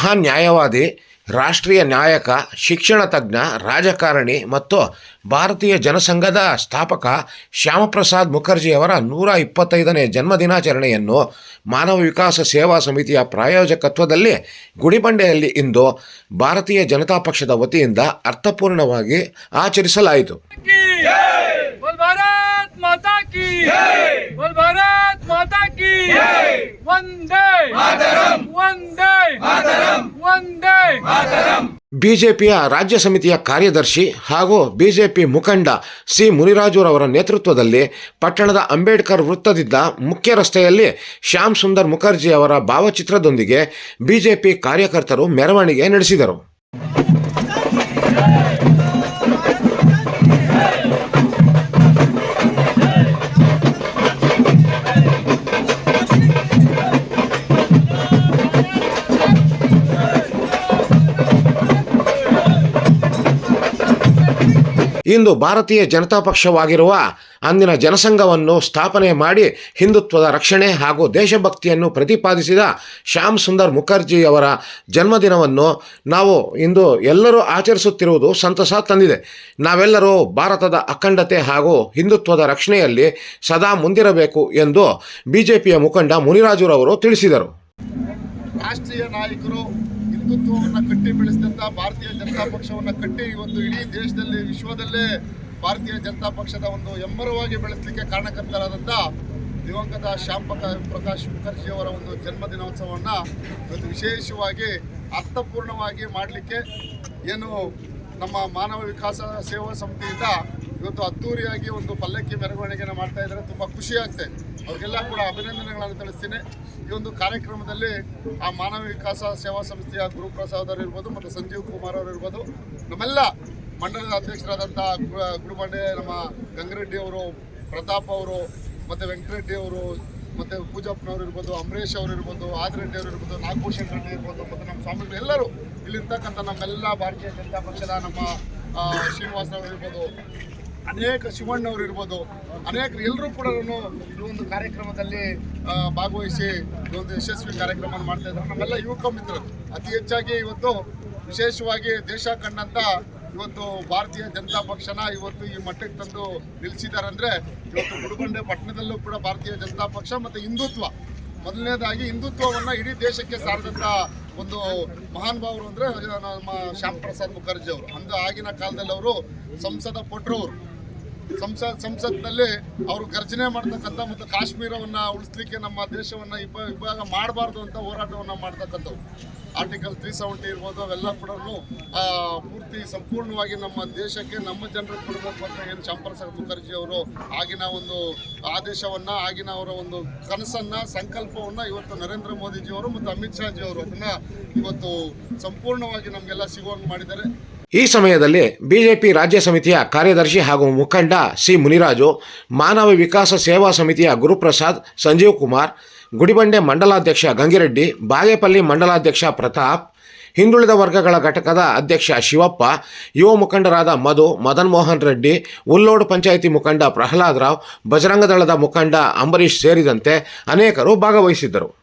ಮಹಾನ್ ನ್ಯಾಯವಾದಿ ರಾಷ್ಟ್ರೀಯ ನಾಯಕ ಶಿಕ್ಷಣ ತಜ್ಞ ರಾಜಕಾರಣಿ ಮತ್ತು ಭಾರತೀಯ ಜನಸಂಘದ ಸ್ಥಾಪಕ ಶ್ಯಾಮಪ್ರಸಾದ್ ಮುಖರ್ಜಿಯವರ ನೂರ ಇಪ್ಪತ್ತೈದನೇ ಜನ್ಮದಿನಾಚರಣೆಯನ್ನು ಮಾನವ ವಿಕಾಸ ಸೇವಾ ಸಮಿತಿಯ ಪ್ರಾಯೋಜಕತ್ವದಲ್ಲಿ ಗುಡಿಬಂಡೆಯಲ್ಲಿ ಇಂದು ಭಾರತೀಯ ಜನತಾ ಪಕ್ಷದ ವತಿಯಿಂದ ಅರ್ಥಪೂರ್ಣವಾಗಿ ಆಚರಿಸಲಾಯಿತು. की ಬಿಜೆಪಿಯ ರಾಜ್ಯ ಸಮಿತಿಯ ಕಾರ್ಯದರ್ಶಿ ಹಾಗೂ ಬಿಜೆಪಿ ಮುಖಂಡ ಸಿ ಮುನಿರಾಜುರವರ ನೇತೃತ್ವದಲ್ಲಿ ಪಟ್ಟಣದ ಅಂಬೇಡ್ಕರ್ ವೃತ್ತದಿದ್ದ ಮುಖ್ಯ ರಸ್ತೆಯಲ್ಲಿ ಶ್ಯಾಮ್ ಸುಂದರ್ ಮುಖರ್ಜಿ ಅವರ ಭಾವಚಿತ್ರದೊಂದಿಗೆ ಬಿಜೆಪಿ ಕಾರ್ಯಕರ್ತರು ಮೆರವಣಿಗೆ ನಡೆಸಿದರು. ಇಂದು ಭಾರತೀಯ ಜನತಾ ಪಕ್ಷವಾಗಿರುವ ಅಂದಿನ ಜನಸಂಘವನ್ನು ಸ್ಥಾಪನೆ ಮಾಡಿ ಹಿಂದುತ್ವದ ರಕ್ಷಣೆ ಹಾಗೂ ದೇಶಭಕ್ತಿಯನ್ನು ಪ್ರತಿಪಾದಿಸಿದ ಶ್ಯಾಮ್ ಸುಂದರ್ ಮುಖರ್ಜಿಯವರ ಜನ್ಮದಿನವನ್ನು ನಾವು ಇಂದು ಎಲ್ಲರೂ ಆಚರಿಸುತ್ತಿರುವುದು ಸಂತಸ ತಂದಿದೆ. ನಾವೆಲ್ಲರೂ ಭಾರತದ ಅಖಂಡತೆ ಹಾಗೂ ಹಿಂದುತ್ವದ ರಕ್ಷಣೆಯಲ್ಲಿ ಸದಾ ಮುಂದಿರಬೇಕು ಎಂದು ಬಿಜೆಪಿಯ ಮುಖಂಡ ಮುನಿರಾಜುರವರು ತಿಳಿಸಿದರು. ರಾಷ್ಟ್ರೀಯ ನಾಯಕರು ಹಿಂದುತ್ವವನ್ನು ಕಟ್ಟಿ ಬೆಳೆಸಿದಂಥ ಭಾರತೀಯ ಜನತಾ ಪಕ್ಷವನ್ನು ಕಟ್ಟಿ ಇವತ್ತು ಇಡೀ ದೇಶದಲ್ಲಿ, ವಿಶ್ವದಲ್ಲೇ ಭಾರತೀಯ ಜನತಾ ಪಕ್ಷದ ಒಂದು ಎಂಬರವಾಗಿ ಬೆಳೆಸಲಿಕ್ಕೆ ಕಾರಣಕರ್ತರಾದಂಥ ದಿವಂಗತ ಶ್ಯಾಮ್ ಪ್ರಕಾಶ್ ಮುಖರ್ಜಿ ಅವರ ಒಂದು ಜನ್ಮ ದಿನೋತ್ಸವವನ್ನು ಇವತ್ತು ವಿಶೇಷವಾಗಿ ಅರ್ಥಪೂರ್ಣವಾಗಿ ಮಾಡಲಿಕ್ಕೆ ಏನು ನಮ್ಮ ಮಾನವ ವಿಕಾಸ ಸೇವಾ ಸಮಿತಿಯಿಂದ ಇವತ್ತು ಅದ್ದೂರಿಯಾಗಿ ಒಂದು ಪಲ್ಲಕ್ಕಿ ಮೆರವಣಿಗೆಯನ್ನು ಮಾಡ್ತಾ ಇದ್ದಾರೆ. ತುಂಬ ಖುಷಿ ಆಗ್ತಾ ಇದೆ. ಅವ್ರಿಗೆಲ್ಲ ಕೂಡ ಅಭಿನಂದನೆಗಳನ್ನು ತಿಳಿಸ್ತೀನಿ. ಈ ಒಂದು ಕಾರ್ಯಕ್ರಮದಲ್ಲಿ ಆ ಮಾನವ ವಿಕಾಸ ಸೇವಾ ಸಂಸ್ಥೆಯ ಗುರುಪ್ರಸಾದ್ ಅವರು ಇರ್ಬೋದು ಮತ್ತು ಸಂಜೀವ್ ಕುಮಾರ್ ಅವರು ಇರ್ಬೋದು. ನಮ್ಮೆಲ್ಲ ಮಂಡಲದ ಅಧ್ಯಕ್ಷರಾದಂಥ ಗುರುಬಂಡೆ ನಮ್ಮ ಗಂಗರೆಡ್ಡಿ ಅವರು ಪ್ರತಾಪ್ ಅವರು ಮತ್ತು ವೆಂಕಟರೆಡ್ಡಿ ಅವರು ಮತ್ತು ಪೂಜಪ್ಪನವರು ಇರ್ಬೋದು ಅಂಬರೀಷ್ ಅವರು ಇರ್ಬೋದು ಆದಿರೆಡ್ಡಿ ಅವರು ಇರ್ಬೋದು ನಾಗಭೂಷಣ್ ರೆಡ್ಡಿ ಇರ್ಬೋದು ಮತ್ತು ನಮ್ಮ ಸ್ವಾಮಿಗಳು ಎಲ್ಲರೂ ಇಲ್ಲಿರ್ತಕ್ಕಂಥ ನಮ್ಮೆಲ್ಲ ಭಾರತೀಯ ಜನತಾ ಪಕ್ಷದ ನಮ್ಮ ಆ, ಶ್ರೀನಿವಾಸರವರು ಇರ್ಬೋದು ಅನೇಕ ಶಿವಣ್ಣವರು ಇರ್ಬೋದು. ಅನೇಕ ಎಲ್ಲರೂ ಕೂಡ ಈ ಒಂದು ಕಾರ್ಯಕ್ರಮದಲ್ಲಿ ಭಾಗವಹಿಸಿ ಒಂದು ಯಶಸ್ವಿ ಕಾರ್ಯಕ್ರಮ ಮಾಡ್ತಾ ಇದ್ದಾರೆ. ನಮ್ಮೆಲ್ಲ ಯುವಕ ಮಿತ್ರರು. ಅತಿ ಹೆಚ್ಚಾಗಿ ಇವತ್ತು ವಿಶೇಷವಾಗಿ ದೇಶ ಕಂಡಂತ ಇವತ್ತು ಭಾರತೀಯ ಜನತಾ ಪಕ್ಷನ ಇವತ್ತು ಈ ಮಟ್ಟಕ್ಕೆ ತಂದು ನಿಲ್ಲಿಸಿದ್ದಾರೆ ಅಂದರೆ ಇವತ್ತು ಗುಡುಗಂಡೆ ಪಟ್ಟಣದಲ್ಲೂ ಕೂಡ ಭಾರತೀಯ ಜನತಾ ಪಕ್ಷ ಮತ್ತು ಹಿಂದುತ್ವ. ಮೊದಲನೇದಾಗಿ ಹಿಂದುತ್ವವನ್ನು ಇಡೀ ದೇಶಕ್ಕೆ ಸಾರಿದಂಥ ಒಂದು ಮಹಾನ್ ಭಾವರು ಅಂದರೆ ನಮ್ಮ ಶ್ಯಾಮ್ ಪ್ರಸಾದ್ ಮುಖರ್ಜಿ ಅವರು. ಅಂದು ಆಗಿನ ಕಾಲದಲ್ಲಿ ಅವರು ಸಂಸದ ಪೊಟ್ರವರು ಸಂಸತ್ ಸಂಸತ್ನಲ್ಲಿ ಅವರು ಗರ್ಜನೆ ಮಾಡ್ತಕ್ಕಂಥ ಮತ್ತು ಕಾಶ್ಮೀರವನ್ನು ಉಳಿಸ್ಲಿಕ್ಕೆ ನಮ್ಮ ದೇಶವನ್ನು ಇಬ್ಬ ವಿಭಾಗ ಮಾಡಬಾರ್ದು ಅಂತ ಹೋರಾಟವನ್ನು ಮಾಡ್ತಕ್ಕಂಥವು ಆರ್ಟಿಕಲ್ ತ್ರೀ ಸೆವೆಂಟಿ ಇರ್ಬೋದು, ಅವೆಲ್ಲ ಕೂಡ ಪೂರ್ತಿ ಸಂಪೂರ್ಣವಾಗಿ ನಮ್ಮ ದೇಶಕ್ಕೆ, ನಮ್ಮ ಜನರು ಕೊಡಬೇಕು ಅಂತ ಏನು ಶ್ಯಾಂಪ್ರಸಾದ್ ಮುಖರ್ಜಿ ಅವರು ಆಗಿನ ಒಂದು ಆದೇಶವನ್ನು, ಆಗಿನ ಅವರ ಒಂದು ಕನಸನ್ನು, ಸಂಕಲ್ಪವನ್ನು ಇವತ್ತು ನರೇಂದ್ರ ಮೋದಿಜಿಯವರು ಮತ್ತು ಅಮಿತ್ ಶಾಜಿ ಅವರು ಅದನ್ನು ಇವತ್ತು ಸಂಪೂರ್ಣವಾಗಿ ನಮಗೆಲ್ಲ ಸಿಗುವಂಗೆ ಮಾಡಿದ್ದಾರೆ. ಈ ಸಮಯದಲ್ಲಿ ಬಿಜೆಪಿ ರಾಜ್ಯ ಸಮಿತಿಯ ಕಾರ್ಯದರ್ಶಿ ಹಾಗೂ ಮುಖಂಡ ಸಿ ಮುನಿರಾಜು, ಮಾನವ ವಿಕಾಸ ಸೇವಾ ಸಮಿತಿಯ ಗುರುಪ್ರಸಾದ್, ಸಂಜೀವ್ ಕುಮಾರ್, ಗುಡಿಬಂಡೆ ಮಂಡಲಾಧ್ಯಕ್ಷ ಗಂಗಿರೆಡ್ಡಿ, ಬಾಗೇಪಲ್ಲಿ ಮಂಡಲಾಧ್ಯಕ್ಷ ಪ್ರತಾಪ್, ಹಿಂದುಳಿದ ವರ್ಗಗಳ ಘಟಕದ ಅಧ್ಯಕ್ಷ ಶಿವಪ್ಪ, ಯುವ ಮುಖಂಡರಾದ ಮಧು, ಮದನ್ ಮೋಹನ್ ರೆಡ್ಡಿ, ಉಲ್ಲೋಡ್ ಪಂಚಾಯಿತಿ ಮುಖಂಡ ಪ್ರಹ್ಲಾದ್ ರಾವ್ ಬಜರಂಗದಳದ ಮುಖಂಡ ಅಂಬರೀಶ್ ಸೇರಿದಂತೆ ಅನೇಕರು ಭಾಗವಹಿಸಿದ್ದರು.